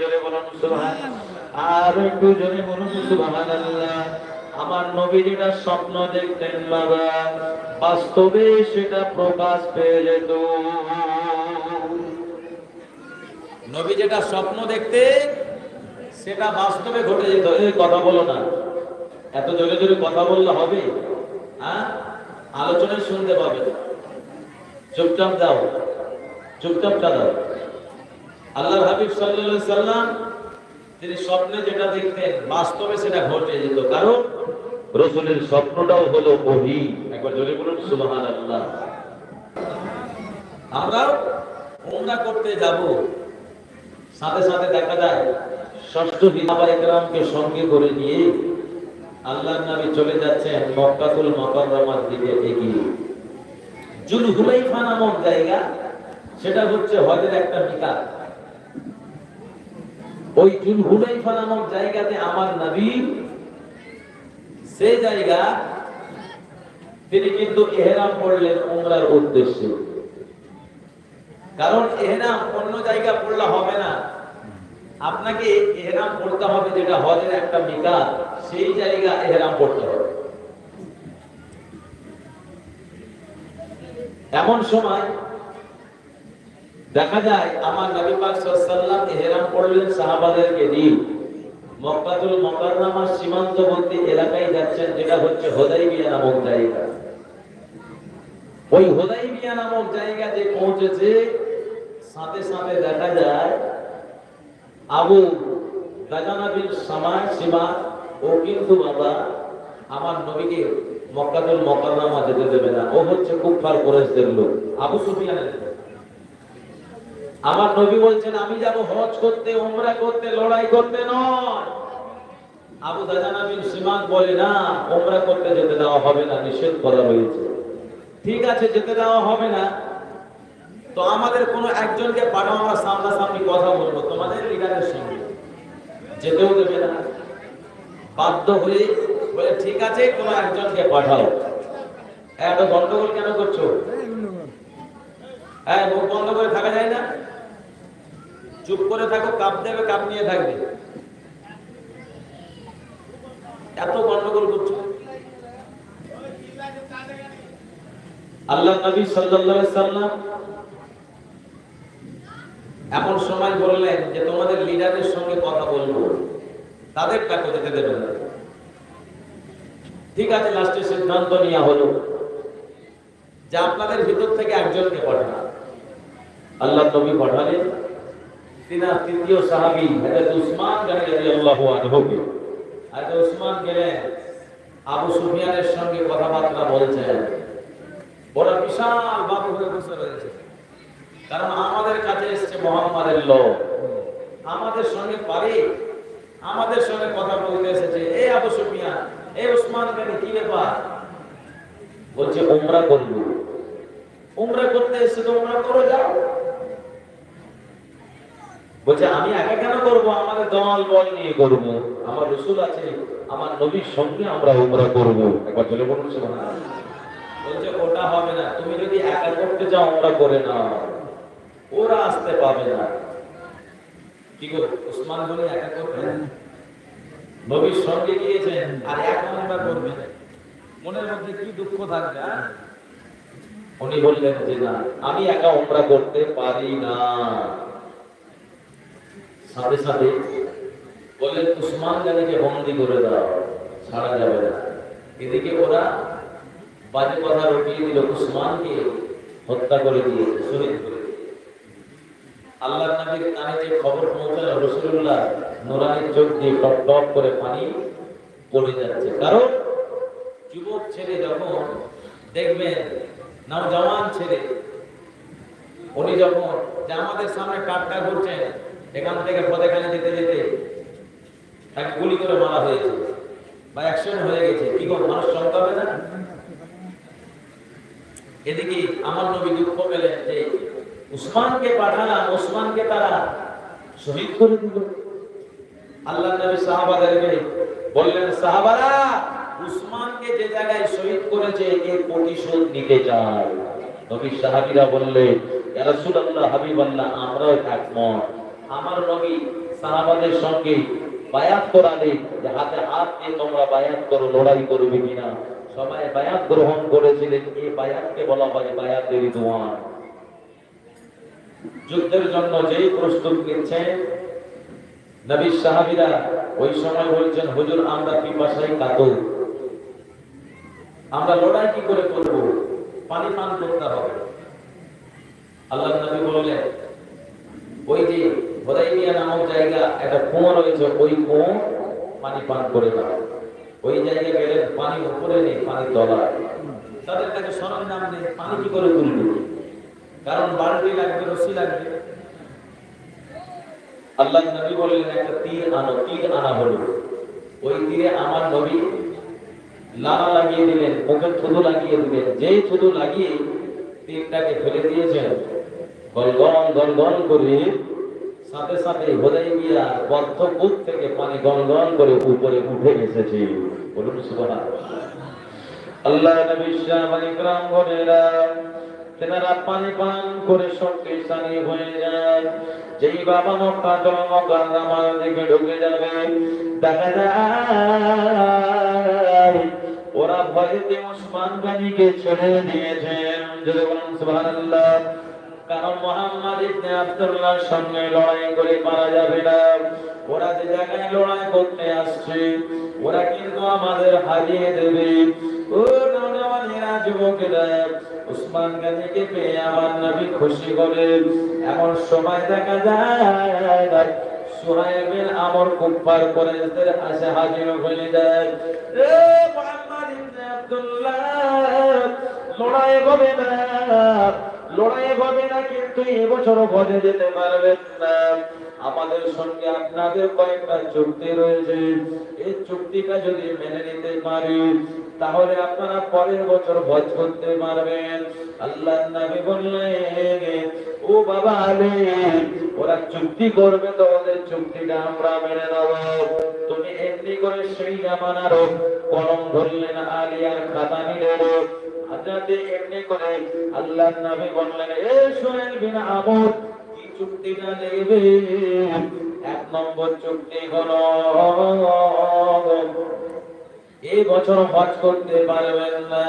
জোরে বলুন সুবহান আর একটু জোরে বলুন, সুবহানাল্লাহ। আমার নবী যেটা স্বপ্ন দেখতেন বাবা, বাস্তবে সেটা প্রকাশ পেয়ে যেত। নবী যেটা স্বপ্ন দেখতে, সেটা বাস্তবে ঘটে যেত। এই কথা বলো না। এত জোরে জোরে কথা বললে হবে? হ্যাঁ আলোচনায় শুনতে পাবে। চুপচাপ দাও। চুপচাপটা দাও। আল্লাহ হাবিব সাল্লাল্লাহু সাল্লাম তিনি স্বপ্নে যেটা দেখতেন, বাস্তবে সেটা ঘটে যেত। কারণ রসুলের স্বপ্নটাও হলো ওহি। একবার জোরে বলুন, সুবহানাল্লাহ। আমরাও ওমরা করতে যাব। সাথে সাথে দেখা যায়, ষষ্ঠ হিসাবা একরামকে সঙ্গে করে নিয়ে আল্লাহর নবী চলে যাচ্ছেন মক্কাতুল মুকাররমার দিকে এগিয়ে। জুল হুলাইফা নামক জায়গা, সেটা হচ্ছে হজের একটা মিকাত ওই জুল হুলাইফা নামক জায়গাতে আমার নবী সেই জায়গা তিনি কিন্তু এহরাম পড়লেন উমরার উদ্দেশ্যে। কারণ এহরাম অন্য জায়গা পড়লে হবে না। আপনাকে এহরাম পড়তে হবে যেটা হজের একটা মিকাত সেই জায়গা এহরাম পড়তে হবে। এমন সময় দেখা যায় আমার নবী পাক সাল্লাল্লাহু ইহরাম পড়লেন সাহাবাদেরকে নিয়ে। মক্কাতুল মুকাররমার সীমান্তবর্তী এলাকায় যাচ্ছেন, যেটা হচ্ছে হুদাইবিয়া নামক জায়গা। ওই হুদাইবিয়া নামক জায়গা যে পৌঁছেছে, সাথে সাথে দেখা যায় আবু গাজানাবিল সামায় সীমা ও কিন্তু বাবা আমার নবীকে মক্কাতুল মুকাররমা যেতে দেবে না। ও হচ্ছে কুফার কুরাইশদের লোক, আবু সুফিয়ানের লোক। আমার নবী বলছেন, আমি যাব হজ করতে, উমরা করতে, লড়াই করতে নয়। আবু দাজানা বিন সিমাক বলে, না, উমরা করতে যেতে দেওয়া হবে না, নিষেধ করা হয়েছে। ঠিক আছে, যেতে দেওয়া হবে না। তো আমাদের কোনো একজনকে পাঠাও, আমরা সামনাসামনি কথা বলব। তোমাদের লিডারের সঙ্গে। যেতেও দেবে না বাধ্য হয়ে বলে, ঠিক আছে, কোনো একজনকে পাঠাও। এত গন্ডগোল কেন করছ? হ্যাঁ মুখ বন্ধ করে থাকা যায় না? চুপ করে থাকো, কাপ দেবে, কাপ নিয়ে থাকবে। এত গন্ডগোল করছ। আল্লাহ নবী সাল্লাম এমন সময় বললেন যে, তোমাদের লিডারের সঙ্গে কথা বলব। তাদের টাকা যেতে না ঠিক আছে, লাস্টে সিদ্ধান্ত নেওয়া হলো যে, আপনাদের ভিতর থেকে একজনকে পাঠান। আল্লাহ নবী পাঠালেন। তিনি তৃতীয় সাহাবী হযরত উসমান রাদিয়াল্লাহু আনহুকে হযরত উসমান গেলেন আবু সুফিয়ানের সঙ্গে কথাবার্তা বলছেন। বড় বিশাল বাবু হয়ে বসে রয়েছে। কারণ আমাদের কাছে এসেছে মোহাম্মদের লোক। আমাদের সঙ্গে পারে। আমাদের সঙ্গে কথা বলতে এসেছে। এই আবু সুফিয়ান এই উসমান গনি, কি ব্যাপার? বলছে, উমরা করব। উমরা করতে এসে তো উমরা করে, যাও। বলছে, আমি একা কেন করব? আমাদের দল, বল নিয়ে করব। আমার রসুল আছে, আমার নবীর সঙ্গে আমরা উমরা করব। একবার চলে বলুন বলছে, ওটা হবে না। তুমি যদি একা করতে চাও উমরা করে নাও। ওরা আসতে পাবে না। কি গো উসমান গনি একা করবে নবীর সঙ্গে গিয়েছেন আর এক উমরা করবে মনের মধ্যে কি দুঃখ থাকবে হ্যাঁ? উনি বললেন যে, না, আমি একা উমরা করতে পারি না। সাথে সাথে বলে, উসমান গানিকে বন্দি করে দাও, ছাড়া যাবে না এদিকে ওরা বাজে কথা রটিয়ে দিল, উসমানকে হত্যা করে দিয়ে শহীদ করে দিল। আল্লাহর নবীর কানে যে খবর পৌঁছালো রসুল্লাহ নোরানির চোখ দিয়ে টপ টপ করে পানি পড়ে যাচ্ছে কারণ যুবক ছেলে যখন দেখবেন, নওজওয়ান ছেলে, উনি যখন যে আমাদের সামনে কাটটা ঘুরছেন এখান থেকে পদেখানে যেতে যেতে তাকে গুলি করে মারা হয়েছে বা অ্যাক্সিডেন্ট হয়ে গেছে। কি গো, মানুষ চমকাবে না? এদিকে আমার নবী দুঃখ পেলেন যে উসমানকে পাঠালাম, উসমানকে তারা শহীদ করে দিল। আল্লাহ নবী সাহাবাদেরকে বললেন, সাহাবারা, উসমানকে যে জায়গায় শহীদ করেছে এর প্রতিশোধ নিতে চায় নবী সাহাবীরা বললে, ইয়া রাসূলুল্লাহ, হাবিবাল্লাহ, আমরাও একমত। আমার নবী সাহাবাদের সঙ্গে বায়াত করালে যে হাতে হাত দিয়ে তোমরা বায়াত করো, লড়াই করবে কিনা? সবাই বায়াত গ্রহণ করেছিলেন এই বায়াতকে বলা হয় বায়াতের দোয়ান। যুদ্ধের জন্য যেই প্রস্তুত নিচ্ছেন, নবী সাহাবীরা ওই সময় বলছেন, হুজুর, আমরা পিপাসায় কাতর? আমরা লড়াই কি করে করব? পানি পান করতে হবে। আল্লাহ নবী বললেন, ওই যে হোদাইবিয়া নামক জায়গা, একটা কুয়ো রয়েছে, ওই কুয়ো পানি পান করে দাও ওই জায়গায় গেলে পানি উপরে নেই, পানি তলায়। তাদের কাছে সরঞ্জাম নেই, পানি কি করে তুলবে? কারণ লাগবে, রশি লাগবে। আল্লাহ নবী বললেন, একটা তীর আনো, তীর আনা হলো। ওই তীরে আমার নবী লালা লাগিয়ে দিলেন মুখে থুতু লাগিয়ে দিলেন। যেই থুতু লাগিয়ে তীরটাকে ফেলে দিয়েছেন, গলগল গলগল করে সাথে সাথে হোদাইবিয়া বদ্ধ কূপ থেকে পানি গলগল করে উপরে উঠে এসেছে। বলুন সুবহানাল্লাহ। আল্লাহ নবী ইকরাম তেনারা পানি পান করে শক্তিশালী হয়ে যায়। যেই বাবা মক্কা দিকে ঢুকে যাবে, দেখা যায় ওরা ভয়েতে ওসমান গানিকে ছেড়ে দিয়েছেন। যদি কারণ মোহাম্মদ ইবনে আব্দুল্লাহর সঙ্গে লড়াই করে মারা যাবে না। ওরা যে জায়গায় লড়াই করতে আসছে, ওরা কিন্তু আমাদের হারিয়ে দেবে। ও নওজওয়ানেরা যুবকেরা, উসমান গাজীকে পেয়ে আমার নবী খুশি করে এমন সময় দেখা যায় সুহাইবের আমর কুফার কোরাইশদের আসে হাজির হয়ে যায়। এ মুহাম্মদ ইবনে আব্দুল্লাহ, লড়াই হবে না। লড়াই হবে না, কিন্তু এবছর ঘরে যেতে পারবেন না। আমাদের সঙ্গে আপনাদের কয়েকটা চুক্তি রয়েছে। এই চুক্তিটা যদি মেনে নিতে পারি, তাহলে আপনারা পরের বছর ভোজ করতে পারবেন। আল্লাহ নবী বললেন, ও বাবা আলী, ওরা চুক্তি করবে তো ওদের চুক্তিটা আমরা মেনে নেব। তুমি এমনি করে সেই জামানার কলম ধরলেন, আলী আর খাতা নিলেন। হাজরাতে এমনি করে আল্লাহর নামে বললেন, এ সোহেল বিন আমর, কি চুক্তিটা নেবে? এক নম্বর চুক্তি হলো এই বছর হজ করতে পারবেন না।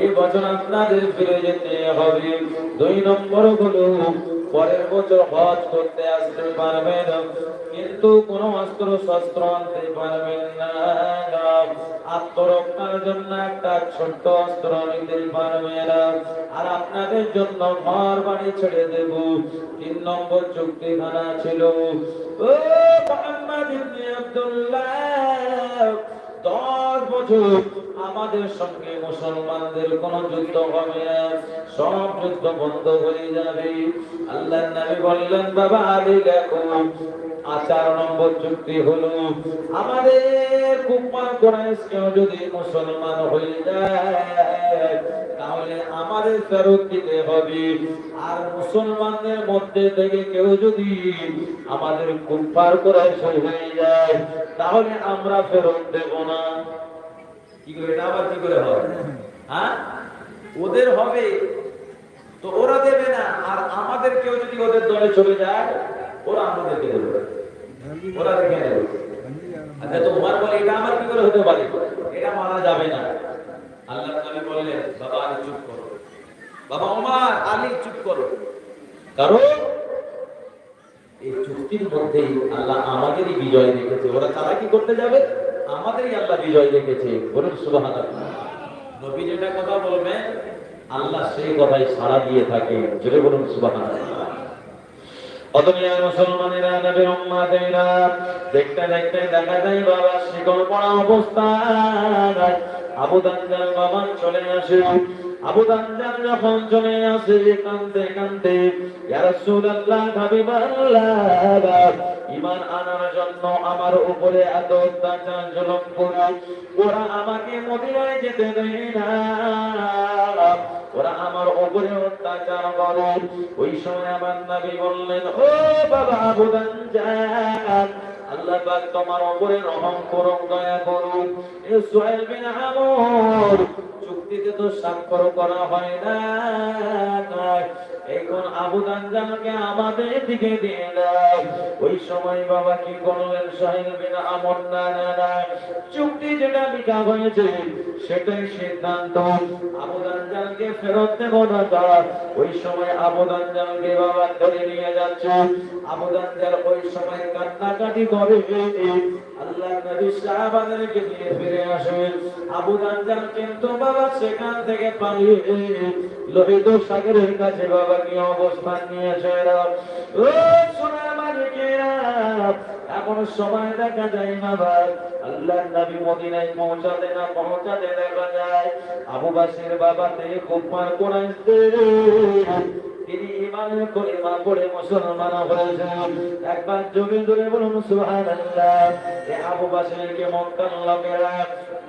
এই বছর আপনাদের ফিরে যেতে হবে। দুই নম্বর হলো পরের বছর হজ করতে আসতে পারবেন, কিন্তু কোনো অস্ত্র শস্ত্র আনতে পারবেন না। আত্মরক্ষার জন্য একটা ছোট্ট অস্ত্র নিতে পারবে না আর আপনাদের জন্য ঘর বাড়ি ছেড়ে দেব। তিন নম্বর চুক্তিখানা ছিল। ও মোহাম্মদ ইবনে আব্দুল্লাহ। দশ বছর আমাদের সঙ্গে মুসলমানদের কোন যুদ্ধ হবে না। সব যুদ্ধ বন্ধ হয়ে যাবে। আল্লাহ নবী বললেন, বাবা আলী দেখো, আচার নম্বর চুক্তি হলো, আমাদের কুপমান কোরাইশ কেউ যদি মুসলমান হয়ে যায় তাহলে আমাদের ফেরত দিতে হবে। আর মুসলমানদের মধ্যে থেকে কেউ যদি আমাদের কুম্পার কোরাইশ হয়ে যায়, তাহলে আমরা ফেরত দেব না। কি করে? এটা আবার কি করে হবে হ্যাঁ? ওদের হবে, তো ওরা দেবে না। আর আমাদের কেউ যদি ওদের দলে চলে যায়, ওরা আমাদেরকে দেবে। ওরা দেখে নেবে। আচ্ছা তো উমার বলে, এটা আমার কি করে হতে পারে? এটা মানা যাবে না। আল্লাহ নবী বললেন, বাবা, আলী, চুপ করো। বাবা, ওমর, আলী, চুপ করো। কারণ এই চুক্তির মধ্যেই আল্লাহ আমাদেরই বিজয় রেখেছে ওরা তারা কি করতে যাবে? আমাদেরই আল্লাহ বিজয় রেখেছে বলুন, সুবহানাল্লাহ। নবী যেটা কথা বলবে আল্লাহ সেই কথাই সাড়া দিয়ে থাকে। জোরে বলুন উম্মাদেরা, দেখতে দেখতে দেখা যায় বাবা শিকল পড়া অবস্থায়। আমার উপরে এত অত্যাচার, জুলুম করে। ওরা আমাকে মদিনায় যেতে দেয় না। ওরা আমার উপরে অত্যাচার করে। ওই সময় আমার নবী বললেন, ও বাবা আবু দানজাল আল্লাহ পাক তোমার উপরে রহম করুন দয়া করুন এ সুহাইল বিন আমর চুক্তি চুক্তিতে তো স্বাক্ষর করা হয় না। এখন আবু দানজানকে আমাদের দিকে দিয়ে দাও। ওই সময় বাবা কি করলেন? সাহিল বিন আমর না না চুক্তি যেটা লিখা হয়েছে, সেটাই সিদ্ধান্ত। আবু দানজানকে ফেরত দেব না তারা ওই সময় আবু দানজানকে বাবা ধরে নিয়ে যাচ্ছে। আবু দানজান ওই সময় কান্নাকাটি করে। আল্লাহ নবী সাহাবাদেরকে নিয়ে ফিরে আসেন। আবু দানজান কিন্তু বাবা সেখান থেকে পালিয়ে লোহিত সাগরের কাছে বাবা কি অবস্থান নিয়েছে ও সোনার মালিকেরা এমন সময় দেখা যায় না ভাই। আল্লাহ নবী মদিনায় পৌঁছাতে না পৌঁছাতে দেখা যায়। আবু বাসির বাবা থেকে পার করাইছে তিনি ইমানের কলিমা পড়ে মুসলমান একবার জোরে জোরে বলুন, সুবহানাল্লাহ। এ আবু বাসিরকে মক্কার লোকেরা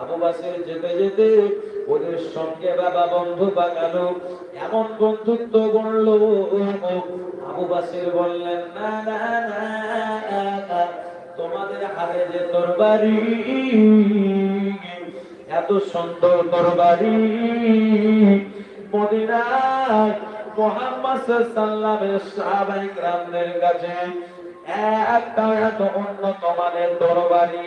আবু বাসির যেতে যেতে ওদের সঙ্গে বাবা বন্ধু পাকালো। এমন বন্ধুত্ব গড়লো আবু বাসির বললেন না না না না, তোমাদের হাতে যে তরবারি এত সুন্দর তরবারি মদিনায় মোহাম্মদ সাল্লামের সাহাবাই গ্রামদের কাছে একটা এত উন্নত মানের তরবারি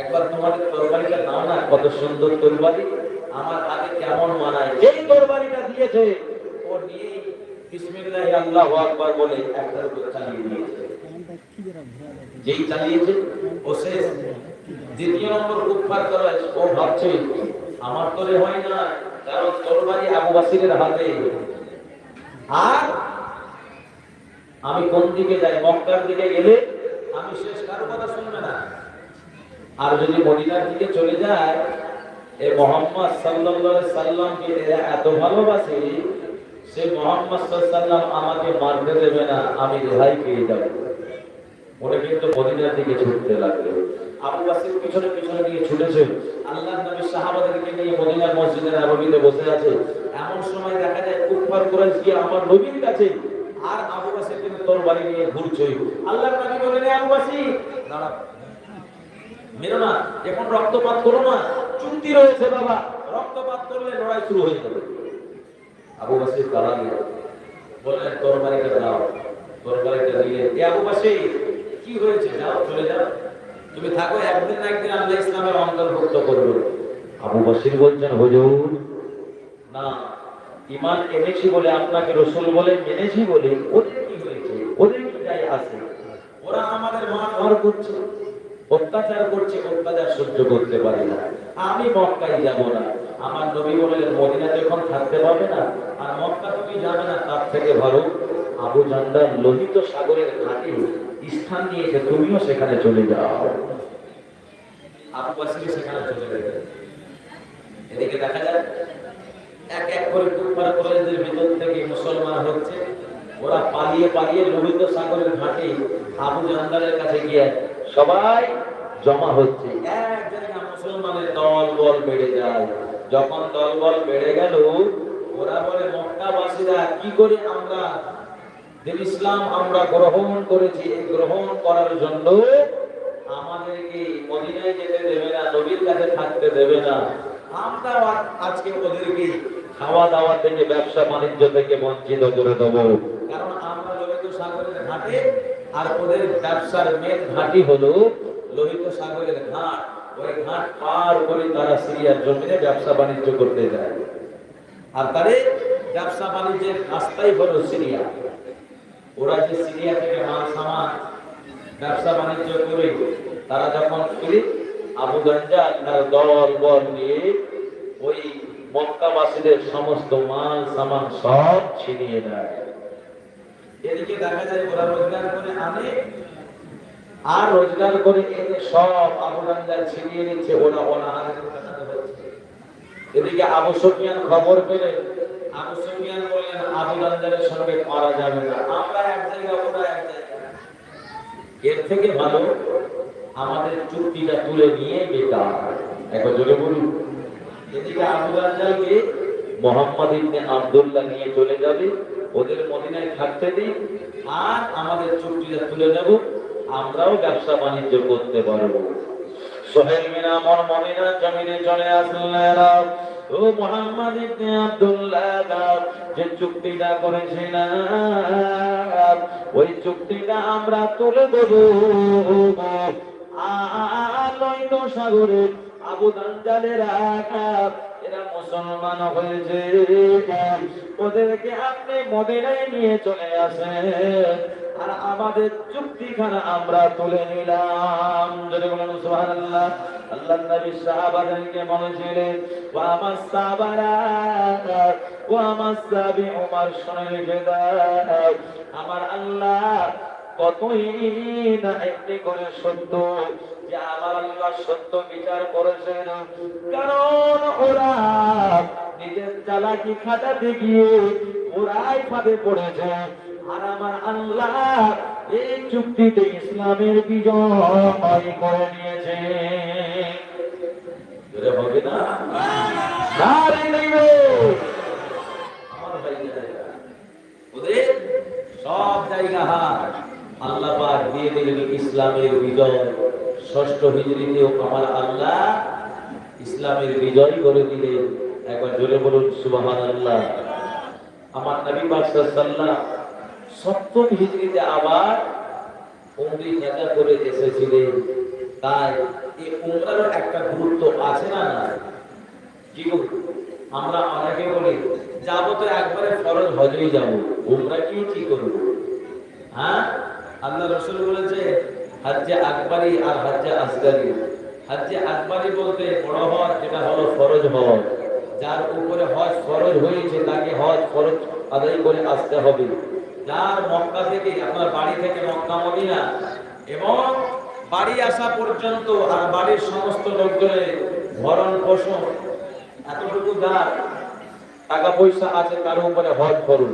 একবার তোমাদের তরবারিটা নাও না কত সুন্দর তরবারি। আমার আগে কেমন মানায়? যেই তরবারিটা দিয়েছে ও নিয়ে বিসমিল্লাহ আল্লাহু আকবার বলে একটার উপর চালিয়ে দিয়েছে। যেই চালিয়েছে ও শেষ। দ্বিতীয় নম্বর কুফার করা ও ভাবছে আমার তোরে হয় না কারণ তরবারি আবু বাসিরের হাতে। আর আমি কোন দিকে যাই? মক্কার দিকে গেলে আমি শেষ কারও কথা শুনবে না। আর যদি মদিনার দিকে চলে যায় মোহাম্মদ সাল্লাল্লাহু সাল্লামকে এত সে মোহাম্মদ আমাকে মারতে দেবে না, আমি রেহাই পেয়ে যাব। কিন্তু মদিনার দিকে ছুটতে লাগল। আবু বাসির পিছনে পিছনে ছুটেছে। আল্লাহ নবী সাহাবাদেরকে নিয়ে মদিনার মসজিদের বসে আছে। এমন সময় দেখা যায় কুফার কুরাইশ গিয়ে আমার নবীর কাছে আর আবু বাসির কিন্তু তরবারি নিয়ে ঘুরছে। আল্লাহ নবী বলেন আবু বাসির দাঁড়া মেরো না, এখন রক্তপাত করো না। চুক্তি রয়েছে বাবা, রক্তপাত করলে লড়াই শুরু হয়ে যাবে। আবু বাসির দাঁড়ালেন বললেন তরবারিটা দাও তরবারিটা দিলে এ আবু বাসির, কি হয়েছে? যাও, চলে যাও। তুমি থাকো, একদিন না একদিন আল্লাহ ইসলামের অন্তর্ভুক্ত করবে। আবু বাসির বলছেন, হুজুর, না ইমান এনেছি বলে আপনাকে রসুল বলে মেনেছি বলে ওদের কি হয়েছে? ওদের কি যাই আছে? ওরা আমাদের মারধর করছে। অত্যাচার করছে, অত্যাচার সহ্য করতে পারি না। আমি মক্কায় যাব না। আমার নবী বললেন মদিনা যখন থাকতে পারবে না, আর মক্কা তুমি যাবে না, তার থেকে ভালো। আবু জান্দার লোহিত সাগরের ঘাটে স্থান নিয়েছে, তুমিও সেখানে চলে যাও। সেখানে চলে এদিকে দেখা যায় এক এক করে কুফার কলেজের ভিতর থেকে মুসলমান হচ্ছে। ওরা পালিয়ে পালিয়ে লোহিত সাগরের ঘাটে আবু জান্দারের কাছে গিয়ে সবাই জমা হচ্ছে। এক জায়গা মুসলমানের দল বল বেড়ে যায়। যখন দল বল বেড়ে গেল, ওরা বলে, মক্কাবাসীরা কি করে আমরা ইসলাম আমরা গ্রহণ করেছি? গ্রহণ করার জন্য আমাদেরকে মদিনায় যেতে দেবে না, নবীর কাছে থাকতে দেবে না। আমরা আজকে ওদেরকে খাওয়া দাওয়া থেকে, ব্যবসা বাণিজ্য থেকে বঞ্চিত করে দেবো। কারণ আমরা লোহিত সাগরের ঘাটে আর ওদের ব্যবসার মেন ঘাঁটি হলো লোহিত সাগরের ঘাট। ওই ঘাট পার করে তারা সিরিয়ার জমিনে ব্যবসা বাণিজ্য করতে যায়। আর তাদের ব্যবসা বাণিজ্যের রাস্তাই হলো সিরিয়া। ওরা যে সিরিয়া থেকে মাল সামান, ব্যবসা বাণিজ্য করে, তারা যখন ফিরে আবু গঞ্জা তার দল, বল নিয়ে ওই মক্কাবাসীদের সমস্ত মাল সামান সব ছিনিয়ে নেয়। এদিকে দেখা যায় ওরা রোজগার করে আনে, আর রোজগার করে এনে সব ছিনিয়ে নিচ্ছে, ওরা এদিকে আবু সুফিয়ান খবর পেলে, আবু সুফিয়ান বললেন সঙ্গে পারা যাবে না। আমরা এক ওরা এক এর থেকে ভালো, আমাদের চুক্তিটা তুলে নিয়ে বেকার। একবার জোরে বলুন। এদিকে আবু জান্দারকে মোহাম্মদ ইবনে আব্দুল্লাহ নিয়ে চলে যাবে। ওদের মদিনায় থাকতে দিই, আর আমাদের চুক্তিটা তুলে নেব, আমরাও ব্যবসা বাণিজ্য করতে পারব। সোহেল মিনা মন মমিনা জমিনে চলে আসলেন ও মোহাম্মদ ইবনে আব্দুল্লাহ যে চুক্তিটা করেছিলাম, ওই চুক্তিটা আমরা তুলে দেব। আলোইত সাগরে আবু আকাশ এরা মুসলমান হয়েছে। ওদেরকে আপনি মদিনায় নিয়ে চলে আসেন। আর আমাদের চুক্তিখানা আমরা তুলে নিলাম। যদি বলেন, সুবহানাল্লাহ। আল্লাহ নবী সাহাবাদেরকে বলেছিলেন, ওয়া আমার সাহাবারা ওয়া আমার সাহাবী ওমর শুনে রেখে দাও, আমার আল্লাহ কতই না একটি করে সত্য কারণ ওরা নিজের চালাকি ওরাই এই চুক্তিতে ইসলামের বিজয় করে নিয়েছে। ওদের সব জায়গা হার। আল্লাহ দিয়ে দিলেন ইসলামের বিজয়। ষষ্ঠ হিজরিতেও আমার আল্লাহ ইসলামের বিজয় করে দিলেন। একবার জোরে বলুন সুবহান আল্লাহ আমার নবী পাক সপ্তম হিজরিতে আবার উমরি নেতা করে এসেছিলেন। তাই এই উমরারও একটা গুরুত্ব আছে না না কি আমরা অনেকে বলি, যাব তো একবারে ফরজ হজেই যাব। উমরা কি কি করব? হ্যাঁ? আল্লাহ রসুল বলেছে হাজ্জে আকবরি আর হাজ্জে আসগারি। হাজ্জে আকবরি বলতে বড় হজ যেটা হলো ফরজ হজ যার উপরে হজ ফরজ হয়েছে, তাকে হজ ফরজ আদায় করে আসতে হবে। যার মক্কা থেকে, আপনার বাড়ি থেকে মক্কা, মদিনা, এবং বাড়ি আসা পর্যন্ত আর বাড়ির সমস্ত লোকজনের ভরণ পোষণ, এতটুকু যার টাকা পয়সা আছে, তার উপরে হজ করুন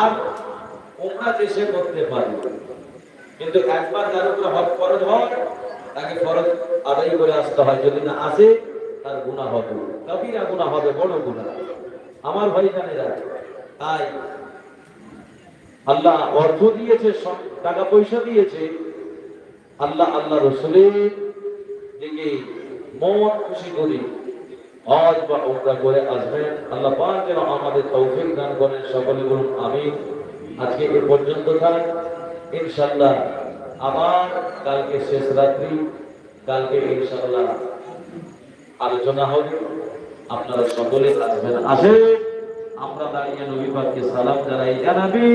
আর ওমরা সে করতে পারে। কিন্তু একবার যার উপরে হজ ফরজ হয়, তাকে ফরজ আদায় করে আসতে হয়। যদি না আসে, তার গুণা হবে। কবিরা গুণা হবে, বড় গুণা আমার ভাই জানেরা তাই আল্লাহ অর্থ দিয়েছে টাকা পয়সা দিয়েছে। আল্লাহ আল্লাহ রসুলের দিকে মন খুশি করি হজ বা উমরা করে আসবেন। আল্লাহ পাক যেন আমাদের তৌফিক দান করেন। সকলে বলুন আমি আজকে এ পর্যন্ত থাক। ইনশাল্লাহ আবার কালকে শেষ রাত্রি, কালকে ইনশাল্লাহ আলোচনা হবে। আপনারা সকলে আসবেন আসে আমরা দাঁড়িয়ে নবী সালাম জানাই। জানাবি